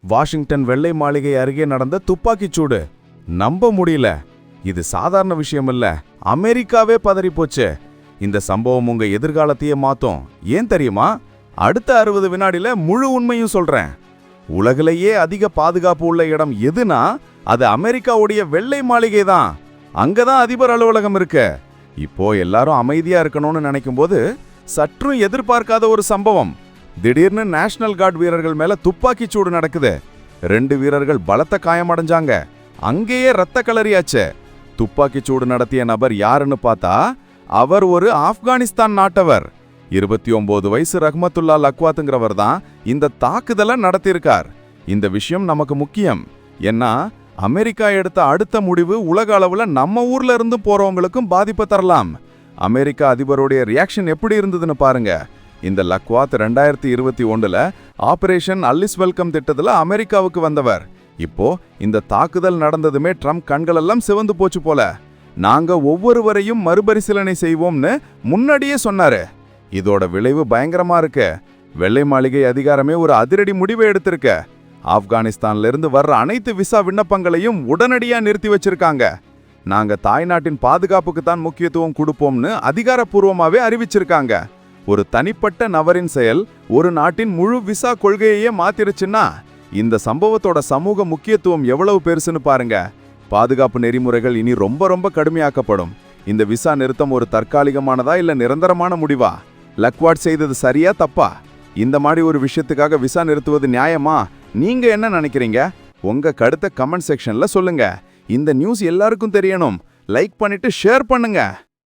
Washington வெள்ளை மாளிகை அருகே நடந்த துப்பாக்கிச் சூடு. நம்ப முடியல. இது சாதாரண விஷயம் இல்ல அமெரிக்காவே பதறிப்போச்சு. இந்த சம்பவம் உங்க எதிர்காலத்தையே மாத்தும். ஏன் தெரியுமா? அடுத்த அறுபது வினாடியில முழு உண்மையும் சொல்றேன். உலகிலேயே அதிக பாதுகாப்பு உள்ள இடம் எதுனா அது அமெரிக்காவுடைய வெள்ளை மாளிகை தான். அங்கதான் அதிபர் அலுவலகம் இருக்கு. இப்போ எல்லாரும் அமைதியா இருக்கணும்னு நினைக்கும் போது சற்றும் எதிர்பார்க்காத ஒரு சம்பவம். திடீர்னு நேஷனல் கார்டு வீரர்கள் மேல துப்பாக்கி சூடு நடக்குது. ரெண்டு வீரர்கள் பலத்த காயமடைஞ்சாங்க. அங்கேயே ரத்த கலரியாச்சு துப்பாக்கிச் சூடு நடத்திய நபர் யாருன்னு பார்த்தா அவர் ஒரு ஆப்கானிஸ்தான் நாட்டவர். இருபத்தி ஒன்பது வயசு ரஹ்மத்துல்லா லக்வாத்துங்கிறவர் தான் இந்த தாக்குதலை நடத்தியிருக்கார். இந்த விஷயம் நமக்கு முக்கியம். ஏன்னா அமெரிக்கா எடுத்த அடுத்த முடிவு உலக அளவுல நம்ம ஊர்ல இருந்து போறவங்களுக்கும் பாதிப்பை தரலாம். அமெரிக்கா அதிபருடைய ரியாக்ஷன் எப்படி இருந்ததுன்னு பாருங்க. இந்த லக்வாத் ரெண்டாயிரத்தி இருபத்தி ஒன்றுல ஆபரேஷன் அல்லிஸ் வெல்கம் திட்டத்தில் அமெரிக்காவுக்கு வந்தவர். இப்போ இந்த தாக்குதல் நடந்ததுமே ட்ரம்ப் கண்களெல்லாம் சிவந்து போச்சு போல. நாங்க ஒவ்வொருவரையும் மறுபரிசீலனை செய்வோம்னு முன்னாடியே சொன்னாரு. இதோட விளைவு பயங்கரமா இருக்கு. வெள்ளை மாளிகை அதிகாரமே ஒரு அதிரடி முடிவை எடுத்திருக்க. ஆப்கானிஸ்தான்ல இருந்து வர்ற அனைத்து விசா விண்ணப்பங்களையும் உடனடியா நிறுத்தி வச்சிருக்காங்க. நாங்க தாய்நாட்டின் பாதுகாப்புக்கு தான் முக்கியத்துவம் கொடுப்போம்னு அதிகாரப்பூர்வமாவே அறிவிச்சிருக்காங்க. ஒரு தனிப்பட்ட நபரின் செயல் ஒரு நாட்டின் முழு விசா கொள்கையையே மாத்திருச்சுன்னா இந்த சம்பவத்தோட சமூக முக்கியத்துவம் எவ்வளவு பெருசுன்னு பாருங்க. பாதுகாப்பு நெறிமுறைகள் இனி ரொம்ப ரொம்ப கடுமையாக்கப்படும். இந்த விசா நிறுத்தம் ஒரு தற்காலிகமானதா இல்ல நிரந்தரமான முடிவா? லக்வாட் செய்தது சரியா தப்பா? இந்த மாதிரி ஒரு விஷயத்துக்காக விசா நிறுத்துவது நியாயமா? நீங்க என்ன நினைக்கிறீங்க? உங்க கருத்தை கமெண்ட் செக்ஷன்ல சொல்லுங்க. இந்த நியூஸ் எல்லாருக்கும் தெரியணும். லைக் பண்ணிட்டு ஷேர் பண்ணுங்க.